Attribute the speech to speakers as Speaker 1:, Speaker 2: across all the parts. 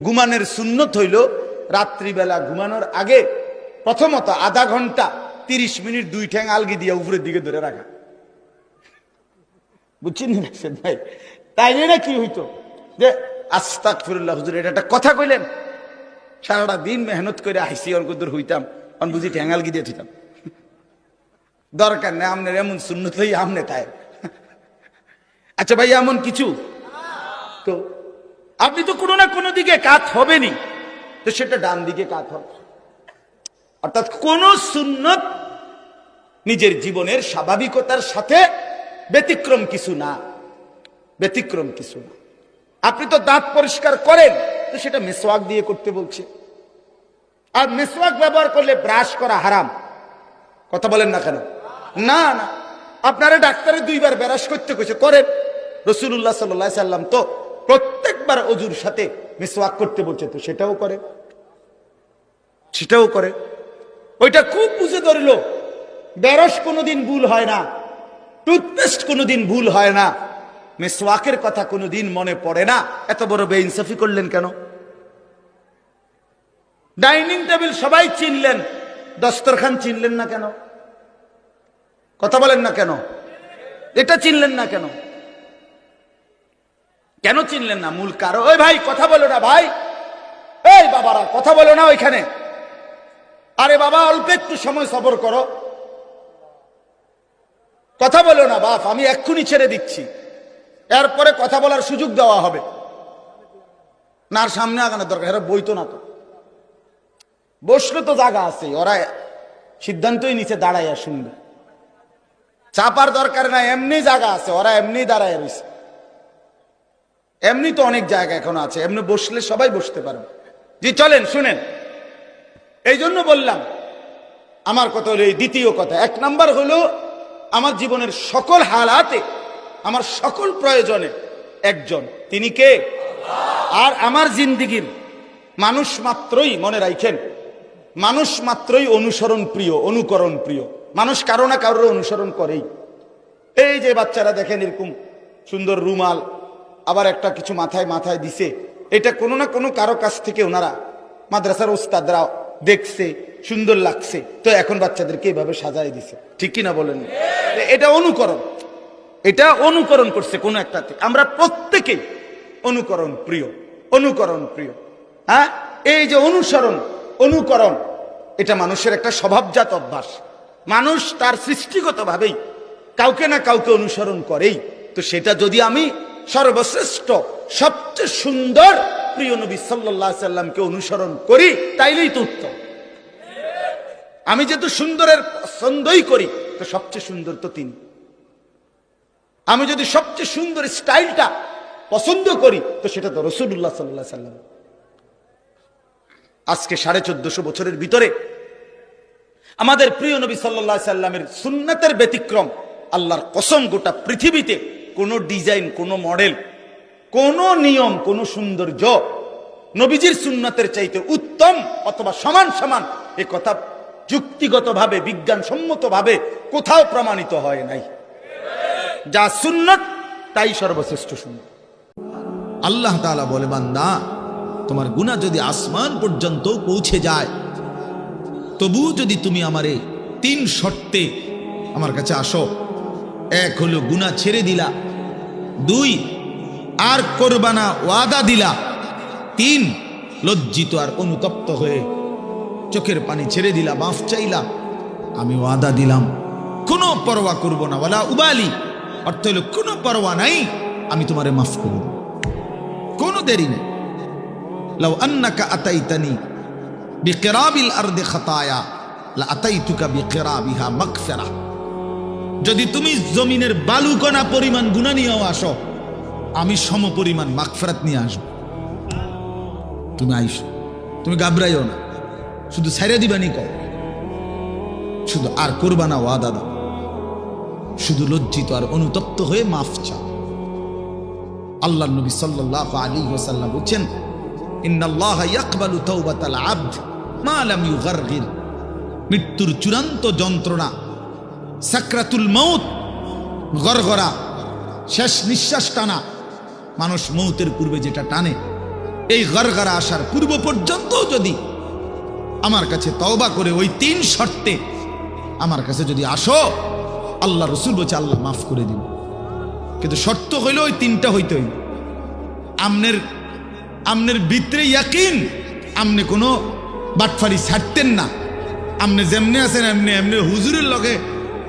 Speaker 1: ঘুমানোর সুন্নত হইল, রাত্রিবেলা ঘুমানোর আগে প্রথমত আধা ঘণ্টা তিরিশ মিনিট দুই ঠ্যাং আলগি দিয়ে উপরের দিকে ধরে রাখা। বুঝছেন ভাই? তাইলে না কি হইতো? যে আস্তাক ফিরুল্লাহ হুজুর, এটা একটা কথা কইলেন। সারাটা দিন মেহনত করে আইসি অর্ক দূর হইতাম, অন বুঝি ঠ্যাং আলগি দিয়ে থিতাম দরকার নেই, আমনের এমন সুন্নত হই আমনে তাই। আচ্ছা ভাই, এমন কিছু? আপনি তো কোনো না কোনো দিকে কাত হবেনি তো সেটা ডান দিকে কাত হবে। অর্থাৎ কোন সুন্নত নিজের জীবনের স্বাভাবিকতার সাথে ব্যতিক্রম কিছু না। ব্যতিক্রম কিছু না। আপনি তো দাঁত পরিষ্কার করেন, তো সেটা মেসওয়াক দিয়ে করতে বলছে। আর মেসওয়াক ব্যবহার করলে ব্রাশ করা হারাম। কথা বলেন না কেন? না না। আপনারা ডাক্তারের দুইবার ব্রাশ করতে কইছে, করেন। রসুল্লাহ সাল্লাহ সাল্লাম তো প্রত্যেকবার অজুর সাথে মিসওয়াক করতে বলছে তো সেটাও করে। সেটাও করে। ওইটা খুব বুঝে ধরলো। বেরস কোনোদিন ভুল হয় না। টুথপেস্ট কোনোদিন ভুল হয় না। মেসওয়াকের কথা কোনোদিন মনে পড়ে না। এত বড় বেইনসাফি করলেন কেন? ডাইনিং টেবিল সবাই চিনলেন। দস্তরখান চিনলেন না কেন? কথা বলেন না কেন? এটা চিনলেন না কেন? কেন চিনলেন না মূল কারও ওই ভাই, কথা বলো না ভাই। এই বাবারা, কথা বলো না ওইখানে। আরে বাবা, অল্প একটু সময় সবর করো। কথা বলো না, বাপ, আমি এক্ষুনি ছেড়ে দিচ্ছি। এরপরে কথা বলার সুযোগ দেওয়া হবে। না সামনে আগানোর দরকার, এরা বইতো না তো। বসলে তো জায়গা আছে, ওরা সিদ্ধান্তই নিচে দাঁড়াইয়া শুনবে। চাপার দরকার না এমনি জায়গা আছে, ওরা এমনি দাঁড়ায় রয়েছে এমনি তো অনেক জায়গা এখন আছে, এমনি বসলে সবাই বসতে পারবে। জি, চলেন, শুনেন। এই জন্য বললাম, আমার কথা হলো এই দ্বিতীয় কথা। এক নাম্বার হলো, আমার জীবনের সকল হালাতে, আমার সকল প্রয়োজনে একজন। তিনি কে? আর আমার জিন্দিগির মানুষ মাত্রই মনে রাখেন মানুষ মাত্রই অনুসরণ প্রিয়, অনুকরণ প্রিয়। মানুষ কারও না কারোর অনুসরণ করেই। এই যে বাচ্চারা দেখেন এরকম সুন্দর রুমাল আবার একটা কিছু মাথায় মাথায় দিছে। এটা কোনো না কোনো কারও কাছ থেকে ওনারা মাদ্রাসার ওস্তাদরা দেখছে, সুন্দর লাগছে। তো এখন বাচ্চাদেরকে এইভাবে সাজাই দিছে। ঠিক কিনা বলেন? এটা অনুকরণ। এটা অনুকরণ করছে কোনো একটা থেকে আমরা প্রত্যেকেই অনুকরণ প্রিয় অনুকরণ প্রিয়। হ্যাঁ? এই যে অনুসরণ, অনুকরণ, এটা মানুষের একটা স্বভাবজাত অভ্যাস। মানুষ তার সৃষ্টিগতভাবেই কাউকে না কাউকে অনুসরণ করেই। তো সেটা যদি আমি সর্বশ্রেষ্ঠ, সবচেয়ে সুন্দর প্রিয় নবী সাল্লাহ সাল্লামকে অনুসরণ করি, তাইলেই তো উত্তম। আমি যেহেতু সুন্দরের পছন্দই করি, তো সবচেয়ে সুন্দর তো তিনি। আমি যদি সবচেয়ে সুন্দর স্টাইলটা পছন্দ করি, তো সেটা তো রসুল্লাহ সাল্লাহ সাল্লাম। আজকে সাড়ে চোদ্দশো বছরের ভিতরে আমাদের প্রিয় নবী সাল্লাহ সাল্লামের সুন্নাতের ব্যতিক্রম, আল্লাহর কসম গোটা পৃথিবীতে কোনো ডিজাইন, কোনো মডেল, কোনো নিয়ম, কোনো সৌন্দর্য নবীজির সুন্নাতের চাইতে উত্তম অথবা সমান সমান এ কথা যুক্তিগতভাবে, বিজ্ঞানসম্মতভাবে কোথাও প্রমাণিত হয় নাই। যা সুন্নত, তাই সর্বশ্রেষ্ঠ সুন্নত।
Speaker 2: আল্লাহ তাআলা বলে, বান্দা, তোমার গুনাহ যদি আসমান পর্যন্ত পৌঁছে যায় তবু যদি তুমি আমারে তিন শর্তে আমার কাছে আসো, এক হলো গুনাহ ছেড়ে দিলা দুই, আর করবানা ওয়াদা দিলা। তিন, লজ্জিত আর অনুতপ্ত হয়ে চোখের পানি ছেড়ে দিলা, মাফ চাইলা। আমি ওয়াদা দিলাম, কোনো পরোয়া করব না বলা উবালি। অর্থ হলো কোনো পরোয়া নাই, আমি তোমারে মাফ করব কোনো দেরি নেই। লাউ আন্নাকা আতাইতানি বিকিরাবিল আরদে খাতায়া, লা আতাইতুকা বিকিরাবিহা মাগফিরা যদি তুমি জমিনের বালুকণা পরিমাণ গুনাহ নিয়েও আসো, আমি সম পরিমাণ মাগফিরাত নিয়ে আসব। তুমি আইসো। তুমি গাবরাইও না। শুধু ছাইরা দিবানি কও। শুধু আর করবা না ওয়াদা দাও। শুধু লজ্জিত আর অনুতপ্ত হয়ে মাফ চাও। আল্লাহ নবী সাল্লাল্লাহু আলাইহি ওয়াসাল্লাম বলেন ইন্নাল্লাহ ইয়াকবালু তাওবাতাল আবদ মা মৃত্যুর চূড়ান্ত যন্ত্রণা সাকরাতুল মৌত গরগরা শেষ নিঃশ্বাস টানা। মানুষ মৌতের পূর্বে যেটা টানে, এই গরগরা আসার পূর্ব পর্যন্ত যদি আমার কাছে তওবা করে ওই তিন শর্তে আমার কাছে যদি আসো, আল্লাহ রসুল বলছে, আল্লাহ মাফ করে দিন। কিন্তু শর্ত হইল ওই তিনটা হইতে হইল আমনের আমনের ভিতরে ইয়াকিন, আমনে কোনো বাটফারি ছাড়তেন না। আমনে যেমনি আছেন, এমনি এমনি হুজুরের লগে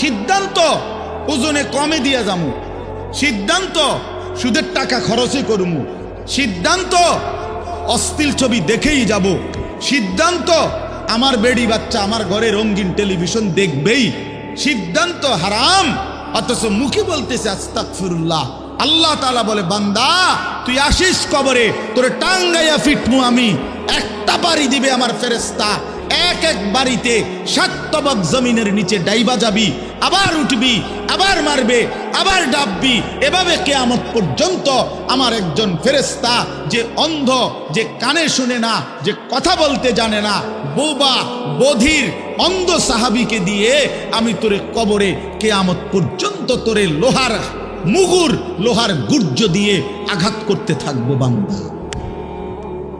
Speaker 2: সিদ্ধান্ত, ওজনে কমে দিয়ে যামু। সিদ্ধান্ত, সুদের টাকা খরচই করমু। সিদ্ধান্ত অস্থিল ছবি দেখেই যাব। সিদ্ধান্ত, আমার বেড়ি বাচ্চা আমার ঘরে রঙিন টেলিভিশন দেখবেই। সিদ্ধান্ত হারাম, অথচ মুখে বলতেছে আস্তাকফিরুল্লাহ আল্লাহ তালা বলে, বান্দা, তুই আসিস কবরে, তোরে টাঙ্গাইয়া ফিটমু আমি। একটা বাড়ি দিবে আমার ফেরেস্তা এক এক বাড়িতে সাত তবক জমিনের নিচে ডাইবা যাবি। আবার উঠবি, আবার মারবে, আবার ডাববি। এভাবে কেয়ামত পর্যন্ত আমার একজন ফেরেস্তা যে অন্ধ, যে কানে শুনে না, যে কথা বলতে জানে না, বোবা, বধির, অন্ধ সাহাবিকে দিয়ে আমি তোরে কবরে কেয়ামত পর্যন্ত তোরে লোহার মুগুর, লোহার গুর্জ দিয়ে আঘাত করতে থাকব বাংলা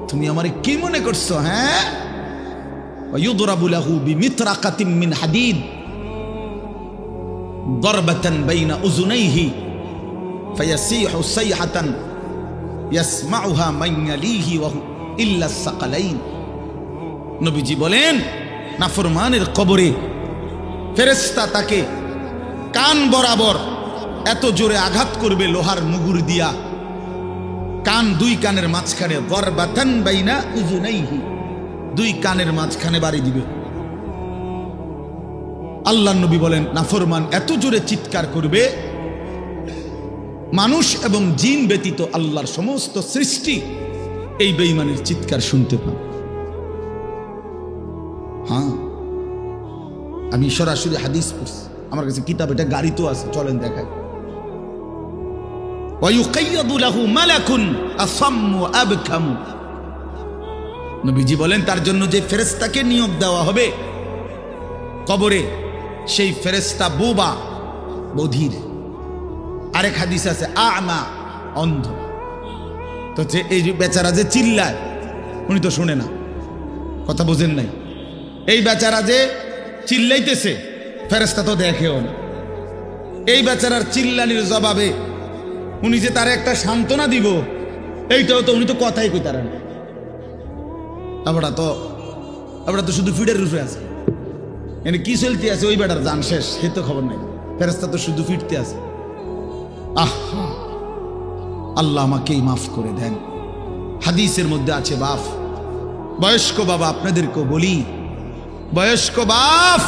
Speaker 2: তুমি আমার কি মনে করছ হ্যাঁ? ইউদরাবুলাহু বিমিত্রা কাতিম মিন হাদিদ। দরবাতান বাইনা উজুনাইহি, ফায়াসিহু সাইহাতান, ইয়াসমাউহা মাইয়ালিহি ওয়া ইল্লা সাকালাইন। নবীজি বলেন, নাফরমানের কবরে ফেরেস্তা তাকে কান বরাবর এত জোরে আঘাত করবে লোহার মুগুর দিয়া। কান দুই কানের মাঝখানে গরবাতান বাইনা উজুনাইহি, দুই কানের মাঝখানে বাড়ি দিবে। আল্লাহ নবী বলেন নাফরমান এত জোরে চিৎকার করবে? মানুষ এবং জিন ব্যতীত আল্লাহর সমস্ত সৃষ্টি এই বেইমানের চিৎকার শুনতে পান হ্যাঁ আমি সরাসরি হাদিস পড়ছি। আমার কাছে কিতাব, এটা গাড়ি তো আছে, চলেন দেখায় নবীজি বলেন, তার জন্য যে ফেরেস্তাকে নিয়োগ দেওয়া হবে কবরে সেই ফেরেস্তা বোবা বধির। আরেক হাদিস আছে, আমা অন্ধ। তো যে এই বেচারা যে চিল্লায়, উনি তো শুনে না, কথা বোঝেন নাই। এই বেচারা যে চিল্লাইতেছে ফেরেস্তা তো দেখেও না। এই বেচারার চিল্লানির জবাবে উনি যে তার একটা সান্ত্বনা দিব, এইটাও তো উনি তো কথাই কইতারেন। আমরা তো আমরা তো শুধু ফিডের রূপে আছে। এনে কি চলতে আছে? ওই বেটার জান শেষ সে তো খবর নাই। ফেরেস্তা তো শুধু ফিরতে আছে। আহ! আল্লাহ আমাকেই মাফ করে দেন। হাদিসের মধ্যে আছে বাপ, বয়স্ক বাবা আপনাদেরকেও বলি, বয়স্ক বাপ,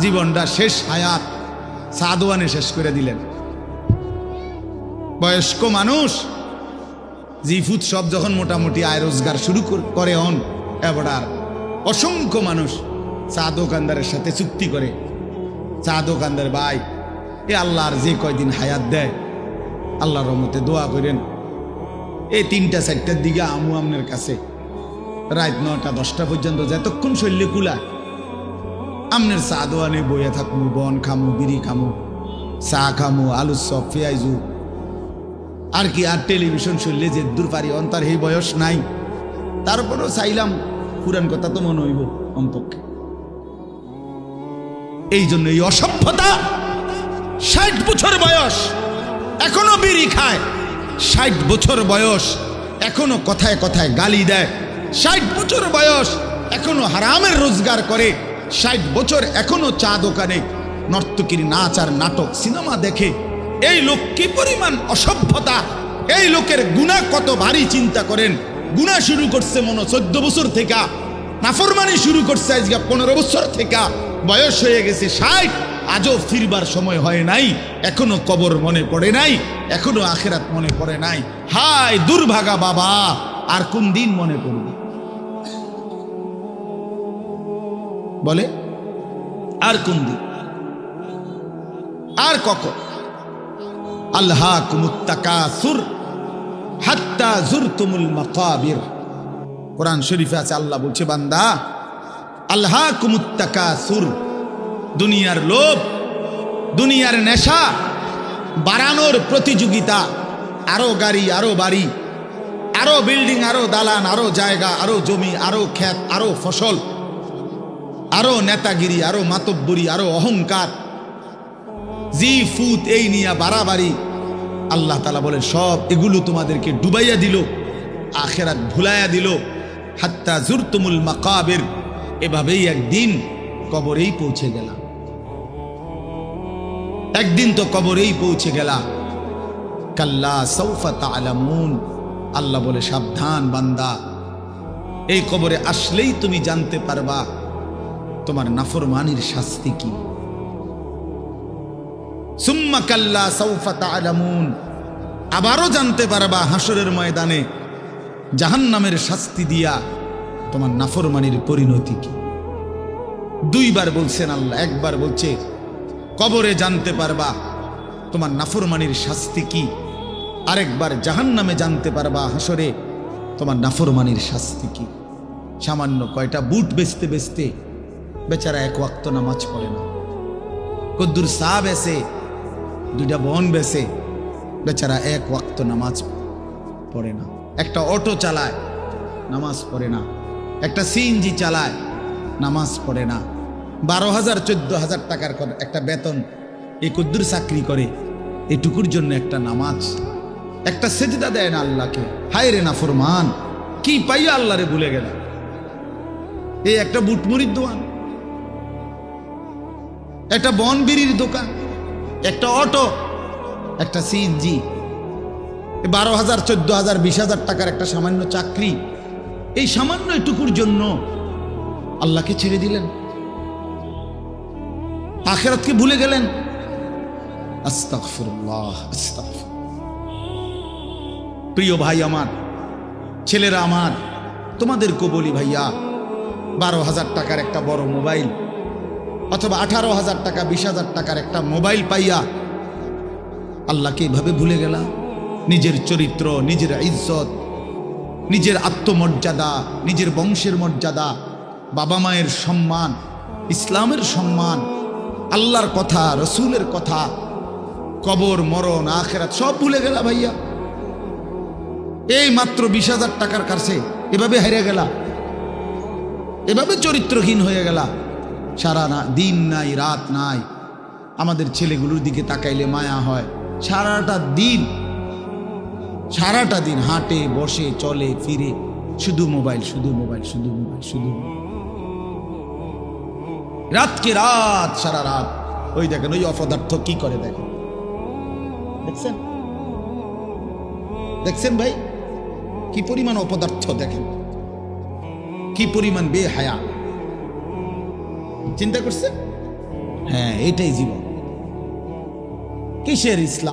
Speaker 2: জীবনটা শেষ হায়াত সাদওয়ানে শেষ করে দিলেন। বয়স্ক মানুষ, জিফুত সব যখন মোটামুটি আয় রোজগার শুরু করে হন, এবার অসংখ্য মানুষ চা দোকানদারের সাথে চুক্তি করে। চা দোকানদার ভাই, এ আল্লাহর যে কয়দিন হায়াত দেয়, আল্লাহর রহমতে দোয়া করেন। এই তিনটা চারটার দিকে আমু আমনের কাছে, রাত নটা দশটা পর্যন্ত যতক্ষণ শৈল্যে কুলায়, আমনের চা দোয়ানে বইয়া থাকমু, বন খামু, বিড়ি খামু, চা খামু, আলু চপ পেঁয়াজু আর কি, আর টেলিভিশন শুনলে যে দূর পারি, অন্তার এই বয়স নাই। তারপরেও চাইলাম পুরান কথা তো মনে হইব, অন্তপক্ষে। এই জন্য এই অসভ্যতা। ষাট বছর বয়স, এখনও বিড়ি খায়। ষাট বছর বয়স, এখনও কথায় কথায় গালি দেয়। ষাট বছর বয়স, এখনও হারামের রোজগার করে। ষাট বছর এখনও চা দোকানে নর্তকীর নাচ আর নাটক, সিনেমা দেখে। এই লোক কি পরিমাণ অসভ্যতা? এই লোকের গুণা কত ভারী চিন্তা করেন? গুণা শুরু করছে মনে চোদ্দ বছর থেকে। নাফরমানি শুরু করছে আজকে পনেরো বছর থেকে। বয়স হয়ে গেছে ষাট। আজও ফিরবার সময় হয় নাই। এখনও কবর মনে পড়ে নাই। এখনও আখেরাত মনে পড়ে নাই। হায় দুর্ভাগা বাবা, আর কোন দিন মনে পড়বে? বলে, আর কোন দিন? আর কখন? আল্লাহ কুমুত্তাকাসুর হাত্তা জুরতুমুল মাকাবির। কোরআন শরীফে আছে, আল্লাহ বলছে, বান্দা আল্লাহ কুমুত্তাকাসুর দুনিয়ার লোভ, দুনিয়ার নেশা, বাড়ানোর প্রতিযোগিতা, আরও গাড়ি, আরও বাড়ি, আরও বিল্ডিং, আরও দালান, আরও জায়গা, আরও জমি, আরও ক্ষেত, আরও ফসল, আরও নেতাগিরি, আরও মাতব্বরি, আরও অহংকার। জি ফুত এই নিয়ে বাড়াবাড়ি। আল্লাহ তালা বলেন, সব এগুলো তোমাদেরকে ডুবাইয়া দিল, আখেরাত ভুলাইয়া দিল। হাত্তা জুরতুমুল মাকাবের। এভাবেই একদিন কবরেই পৌঁছে গেলাম। একদিন তো কবরেই পৌঁছে গেলাম। কাল্লা সৌফা তালামুন আল্লাহ বলে, সাবধান বান্দা। এই কবরে আসলেই তুমি জানতে পারবা তোমার নাফরমানির শাস্তি কি। সুম্মা কাল্লা সৌফা তালামুন আবারও জানতে পারবা হাসরের ময়দানে জাহান্নামের শাস্তি দিয়া তোমার নাফরমানির পরিণতি কি? দুইবার বলছেন আল্লাহ, একবার বলছে, কবরে জানতে পারবা তোমার নাফরমানির শাস্তি কি? আরেকবার জাহান্নামে জানতে পারবা হাসরে তোমার নাফরমানির শাস্তি কি? সামান্য কয়টা বুট বেচতে বেচতে বেচারা এক ওয়াক্ত নামাজ পড়ে না। কদ্দুর সা বেসে দুইটা বন বেসে বেচারা এক ওয়াক্ত নামাজ পড়ে না। একটা অটো চালায়, নামাজ পড়ে না। একটা সিএনজি চালায়, নামাজ পড়ে না। বারো হাজার, চোদ্দ হাজার টাকার কর- একটা বেতন। এই কদ্দুর চাকরি করে, এটুকুর জন্য একটা নামাজ। একটা সেজদা দেয় না আল্লাহকে। হায় রে না ফরমান। কি পাইয়া আল্লাহরে ভুলে গেল এই একটা বুটমুড়ির দোকান। একটা বন বিড়ির দোকান। একটা অটো। একটা সিএনজি। বারো হাজার, চোদ্দ হাজার, বিশ হাজার টাকার একটা সামান্য চাকরি। এই সামান্য এটুকুর জন্য আল্লাহকে ছেড়ে দিলেন। আখেরাতকে ভুলে গেলেন। প্রিয় ভাই আমার, ছেলেরা আমার তোমাদেরকে বলি ভাইয়া, বারো হাজার টাকার একটা বড় মোবাইল অথবা আঠারো হাজার টাকা, বিশ হাজার টাকার একটা মোবাইল পাইয়া আল্লাহকে এভাবে ভুলে গেলা? নিজের চরিত্র, নিজের ইজ্জত নিজের আত্মমর্যাদা, নিজের বংশের মর্যাদা, বাবা মায়ের সম্মান, ইসলামের সম্মান, আল্লাহর কথা, রসুলের কথা, কবর, মরণ, আখেরাত, সব ভুলে গেলা ভাইয়া। এই মাত্র বিশ হাজার টাকার কাছে এভাবে হেরে গেলা। এভাবে চরিত্রহীন হয়ে গেলা। সারা না দিন নাই, রাত নাই। আমাদের ছেলেগুলোর দিকে তাকাইলে মায়া হয়। সারাটা দিন সারাটা দিন হাঁটে, বসে, চলে, ফিরে। শুধু মোবাইল শুধু মোবাইল শুধু মোবাইল, শুধু। রাতকে রাত, সারা রাত। ওই দেখেন, ওই অপদার্থ কি করে দেখেন? দেখছেন? দেখছেন ভাই? কি পরিমাণ অপদার্থ দেখেন? কি পরিমাণ বেহায়া? চিন্তা করছে হ্যাঁ এটাই জীবন। কিসের ইসলাম?